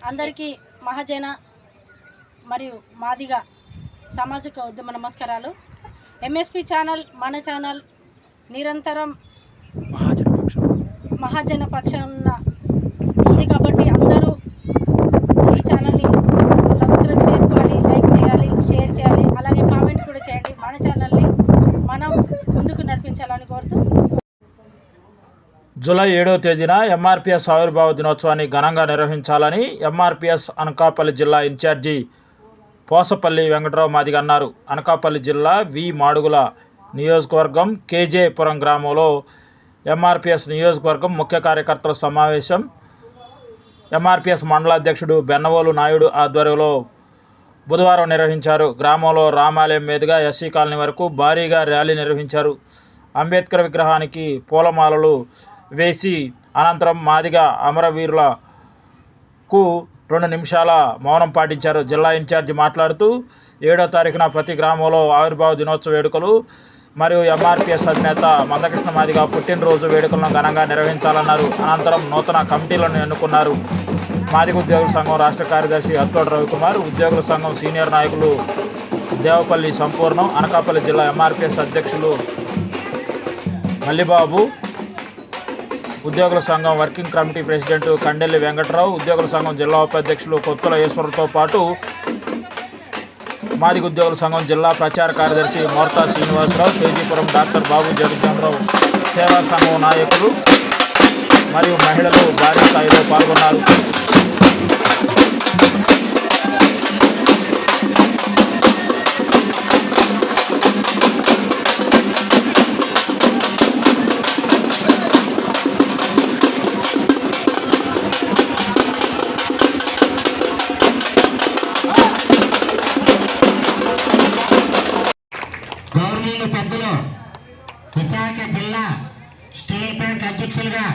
అందరికీ మహాజన మరియు మాదిగ సామాజిక ఉద్యమ నమస్కారాలు. ఎంఎస్పి ఛానల్ మన ఛానల్ నిరంతరం మహాజన పక్షాన ఉంది కాబట్టి అందరూ ఈ ఛానల్ని సబ్స్క్రైబ్ చేసుకోవాలి లైక్ చేయాలి షేర్ చేయాలి అలాగే కామెంట్ కూడా చేయండి. మన ఛానల్ని మనం ముందుకు నడిపించాలని కోరుతూ జూలై ఏడవ తేదీన ఎంఆర్పిఎస్ ఆవిర్భావ దినోత్సవాన్ని ఘనంగా నిర్వహించాలని ఎంఆర్పిఎస్ అనకాపల్లి జిల్లా ఇన్ఛార్జి పోసపల్లి వెంకటరావు మాదిగ అన్నారు. అనకాపల్లి జిల్లా వి మాడుగుల నియోజకవర్గం కేజేపురం గ్రామంలో ఎంఆర్పిఎస్ నియోజకవర్గం ముఖ్య కార్యకర్తల సమావేశం. ఎంఆర్పిఎస్ మండలాధ్యక్షుడు బెన్నవోలు నాయుడు ఆధ్వర్యంలో బుధవారం నిర్వహించారు. గ్రామంలో రామాలయం మీదుగా ఎస్సీ కాలనీ వరకు భారీగా ర్యాలీ నిర్వహించారు. అంబేద్కర్ విగ్రహానికి పూలమాలలు వేసి అనంతరం మాదిగ అమరవీరులకు రెండు నిమిషాల మౌనం పాటించారు. జిల్లా ఇన్ఛార్జి మాట్లాడుతూ ఏడో తారీఖున ప్రతి గ్రామంలో ఆవిర్భావ దినోత్సవ వేడుకలు మరియు ఎంఆర్పిఎస్ అధినేత మందకృష్ణ మాదిగ పుట్టినరోజు వేడుకలను ఘనంగా నిర్వహించాలన్నారు. అనంతరం నూతన కమిటీలను ఎన్నుకున్నారు. మాదిగ ఉద్యోగుల సంఘం రాష్ట్ర కార్యదర్శి అత్తోడు రవికుమార్ ఉద్యోగుల సంఘం సీనియర్ నాయకులు దేవపల్లి సంపూర్ణం అనకాపల్లి జిల్లా ఎంఆర్పిఎస్ అధ్యక్షులు మల్లిబాబు ఉద్యోగుల సంఘం working committee president Kandelli Venkatrao ఉద్యోగుల సంఘం జిల్లా ఉపాధ్యక్షులు కొత్తుల ఈశ్వరతో పాటు మాదిగ ఉద్యోగుల సంఘం జిల్లా ప్రచార కార్యదర్శి మోర్తా శ్రీనివాసరావు కేజీపురం డాక్టర్ బాబు జగజ్జనరావు సేవా సంఘం నాయకులు మరియు మహిళలు భారీ స్థాయిలో పాల్గొన్నారు. గౌరవనీయులు పెద్దలు విశాఖ జిల్లా స్టేట్ బ్యాంక్ అధ్యక్షులుగా